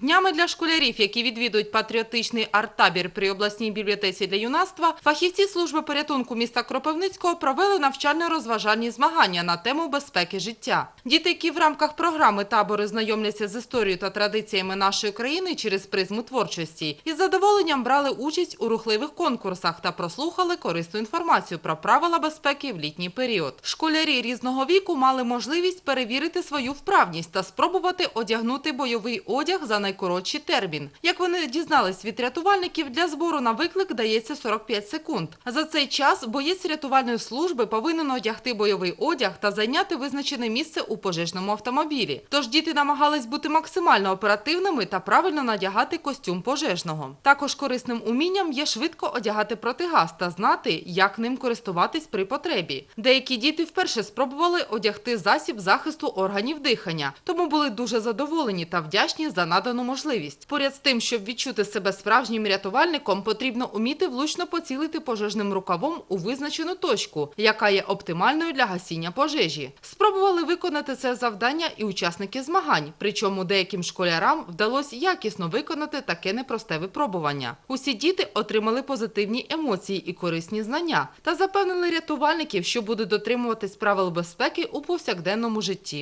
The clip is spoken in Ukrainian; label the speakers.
Speaker 1: Днями для школярів, які відвідують патріотичний арт-табір при обласній бібліотеці для юнацтва, фахівці служби порятунку міста Кропивницького провели навчально-розважальні змагання на тему безпеки життя. Діти, які в рамках програми табори знайомляться з історією та традиціями нашої країни через призму творчості, із задоволенням брали участь у рухливих конкурсах та прослухали корисну інформацію про правила безпеки в літній період. Школярі різного віку мали можливість перевірити свою вправність та спробувати одягнути бойовий одяг за найкоротший термін. Як вони дізнались від рятувальників, для збору на виклик дається 45 секунд. За цей час боєць рятувальної служби повинен одягти бойовий одяг та зайняти визначене місце у пожежному автомобілі. Тож діти намагались бути максимально оперативними та правильно надягати костюм пожежного. Також корисним умінням є швидко одягати протигаз та знати, як ним користуватись при потребі. Деякі діти вперше спробували одягти засіб захисту органів дихання, тому були дуже задоволені та вдячні за надану можливість. Поряд з тим, щоб відчути себе справжнім рятувальником, потрібно уміти влучно поцілити пожежним рукавом у визначену точку, яка є оптимальною для гасіння пожежі. Спробували виконати це завдання і учасники змагань, причому деяким школярам вдалося якісно виконати таке непросте випробування. Усі діти отримали позитивні емоції і корисні знання та запевнили рятувальників, що будуть дотримуватись правил безпеки у повсякденному житті.